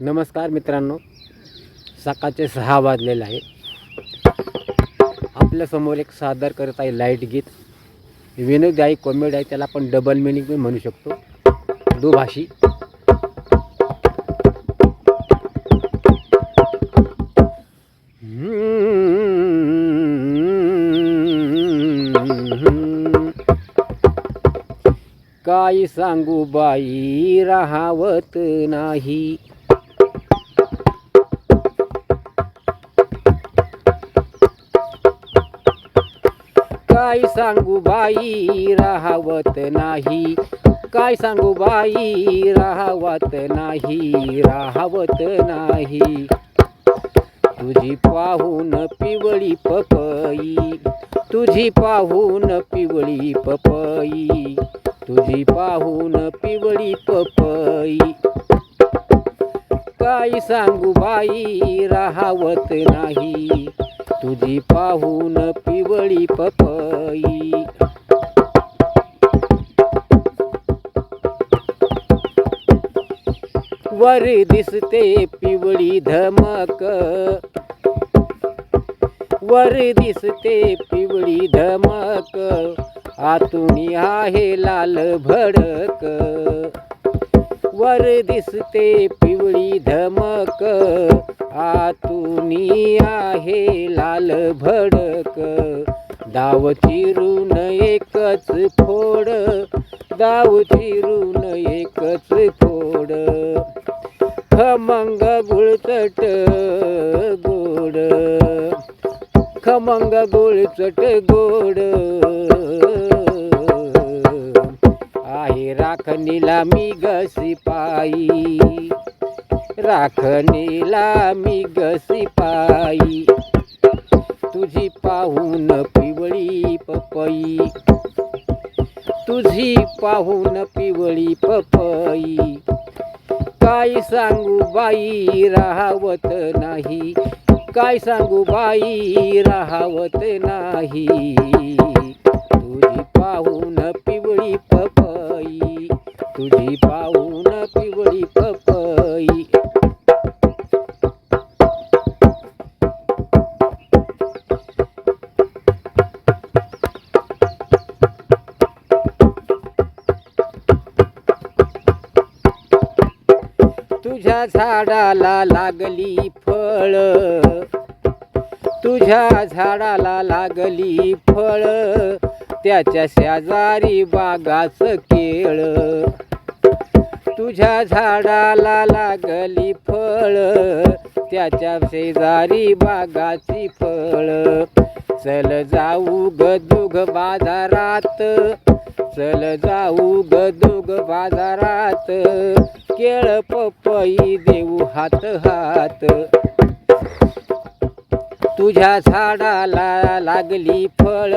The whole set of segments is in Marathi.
नमस्कार मित्रांनो. सकाळचे सहा वाजलेले आहे. आपल्यासमोर एक सादर करत आहे लाइट गीत. विनोद आहे कॉमेडी आहे त्याला आपण डबल मिनिंग पण म्हणू शकतो. दुभाषी. काय सांगू बाई राहावत नाही. काय सांगू बाई राहावत नाही. काय सांगू बाई राहावत नाही राहावत नाही. तुझी पाहून पिवळी पपई तुझी पाहून पिवळी पपई तुझी पाहून पिवळी पपई. काय सांगू बाई राहावत नाही. तुझी पाहून पिवळी पपई. वर दिसते पिवळी धमक. वर दिसते पिवळी धमक. आतून आहे लाल भडक. वर दिसते पिवळी धमक. आतुनी आहे लाल भडक. दाव चिरून एकच फोड. दाव चिरून एकच फोड. खमंग गुळचट गोड. खमंग गुळचट गोड. आहे राखणीला मी गसी पायी. राखणीला मी गसी पायी. तुझी पाहून पिवळी पपई. तुझी पाहून पिवळी पपई. काय सांगू बाई राहावत नाही. काय सांगू बाई राहावत नाही. तुझी पाहून पिवळी पपई. तुझी पाहून तुझ्या झाडाला लागली फळ. तुझ्या झाडाला लागली फळ. त्याच्या शेजारी बागाच केळ. तुझ्या झाडाला लागली फळ. त्याच्या शेजारी बागाची फळ. चल जाऊ ग दुग बाजारात. चल जाऊ ग दुग बाजारात. केळ पपई देऊ हात हात. तुझ्या झाडाला लागली फळ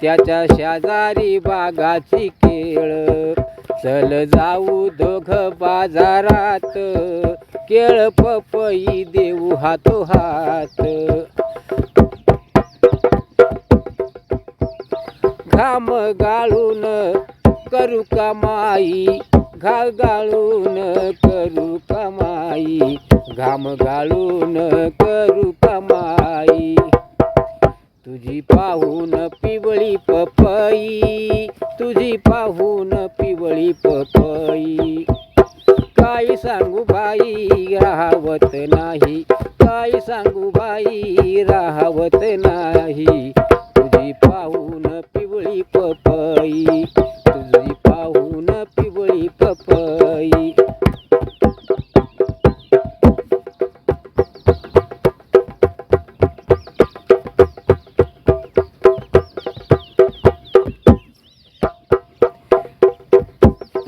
त्याच्या शेजारी बागाची केळ. चल जाऊ दोघ बाजारात केळ पपई देऊ हातो हात. घाम गाळून करू कमाई घाल गाळून करू कमाई. घाम गाळून करू कमाई. तुझी पाहून पिवळी पपई. तुझी पाहून पिवळी पपई. काय सांगू बाई राहावत नाही. काय सांगू बाई राहावत नाही. तुझी पाहून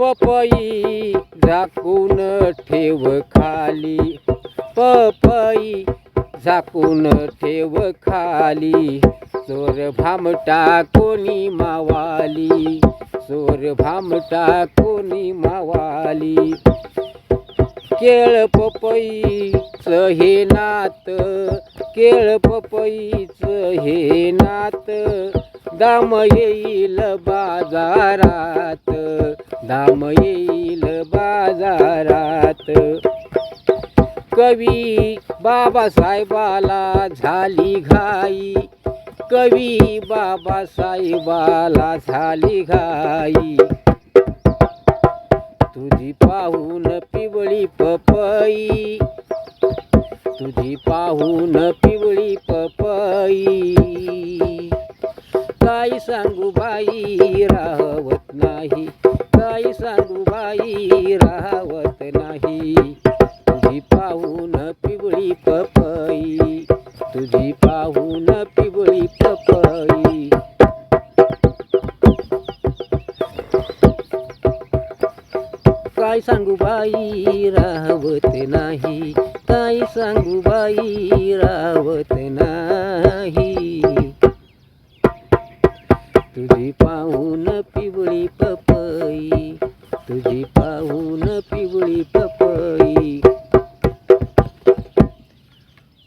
पपई झाकून ठेव खाली. पपई झाकून ठेव खाली. चोर भामटा कोणी मावाली. चोर भामटा कोणी मावाली. केळ पपईच हे नात. केळ पपईच हे नात. दाम येईल बाजारात दाम येईल बाजारात. कवी बाबासाहेबाला झाली घाई कवी बाबासाहेबाला झाली घाई. तुझी पाहून पिवळी पपई तुझी पाहून पिवळी पपई. काय सांगू बाई राहवत नाही. काय सांगू बाई राहवत नाही. तुझी पाहून पिवळी पपई तुझी पाहून पिवळी पपई. काय सांगू बाई राहवत नाही. काय सांगू बाई राहवत नाही. तुझी पाहून पिवळी पपई तुझी पाहून पिवळी पपई.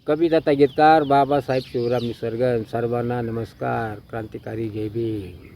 कविता गीतकार बाबासाहेब शिवराम निसर्गन सर्वांना नमस्कार. क्रांतिकारी जय भीम.